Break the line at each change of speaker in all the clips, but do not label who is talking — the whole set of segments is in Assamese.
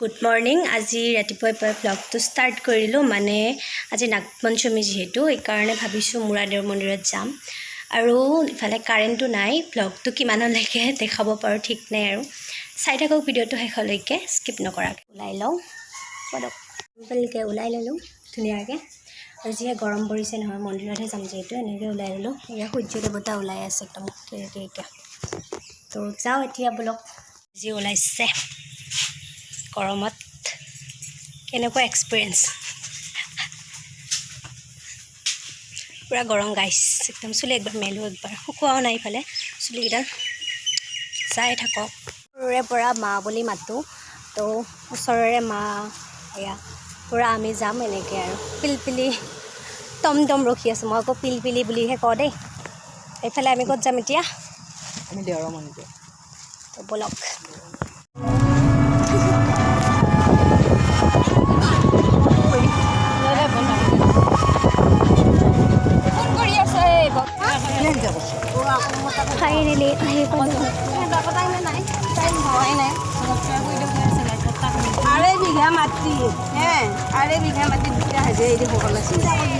গুড মৰ্ণিং আজি ৰাতিপুৱাই পুৱাই ভ্লগটো ষ্টাৰ্ট কৰিলোঁ মানে আজি নাগপঞ্চমী যিহেতু সেইকাৰণে ভাবিছোঁ মূৰাদেউ মন্দিৰত যাম। আৰু ইফালে কাৰেণ্টটো নাই ভ্লগটো কিমানলৈকে দেখাব পাৰোঁ ঠিক নাই আৰু। চাই থাকক ভিডিঅ'টো শেষলৈকে স্কিপ নকৰাকৈ। ওলাই লওঁ। পদক। ওলাই ল'লোঁ, ধুনীয়াকৈ। আৰু যিহে গৰম পৰিছে নহয়, মন্দিৰতহে যাম যিহেতু, এনেকৈ ওলাই ল'লোঁ। এয়া সূৰ্য দেৱতা ওলাই আছে একদম এতিয়া। তো যাওঁ এতিয়া বোলক। যি ওলাইছে। গৰমত কেনেকুৱা এক্সপিৰিয়েঞ্চ পূৰা গৰম গাইছ একদম চুলি একবাৰ মেলো একবাৰ। শুকোৱাও নাই ইফালে চুলিকেইডাল চাই থাকক। সৰুৰে পৰা মা বুলি মাতোঁ তো ওচৰৰে মা এয়া পূৰা আমি যাম এনেকৈ আৰু। পিলপিলি টমটম ৰখি আছোঁ মই আকৌ পিলপিলি বুলিহে কওঁ দেই। এইফালে আমি ক'ত যাম এতিয়া?
আমি
ব'লক। ফাইনেলি আহি পালোঁ
আঢ়ৈ বিঘা মাটি হে আঢ়ৈ বিঘা মাটি দুটা হাজিৰা দিব চিন্তা কৰি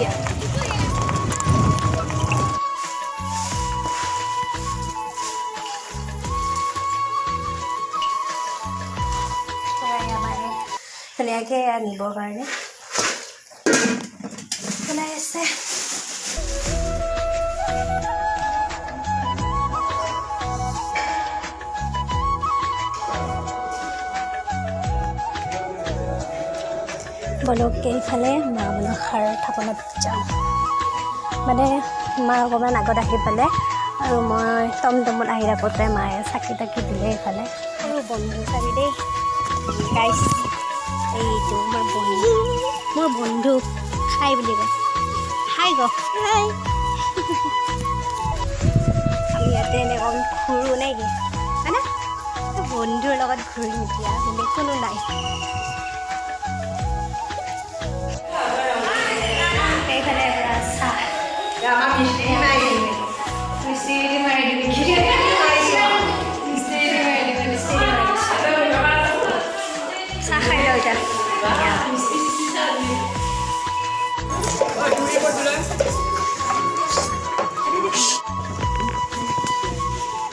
ধুনীয়াকৈ নিবৰ কাৰণে ওলাই আছে বলকে ইফালে মা মনসাৰ থাপনাত যাওঁ। মানে মা অকণমান আগত আহি পালে আৰু মই টমটমত আহি থাকোঁতে মায়ে চাকি তাকি দিলে এইফালে। সৰু বন্ধু চাবি দেই গাইছ এইটো মোৰ বন্ধু। মোৰ বন্ধু খাই বুলি কয়। খাই গ আমি ইয়াতে এনে অকণ ঘূৰোঁ নে কি? হয়নে? বন্ধুৰ লগত ঘূৰিম এতিয়া বেলেগ কোনো নাই। Aku punya empat.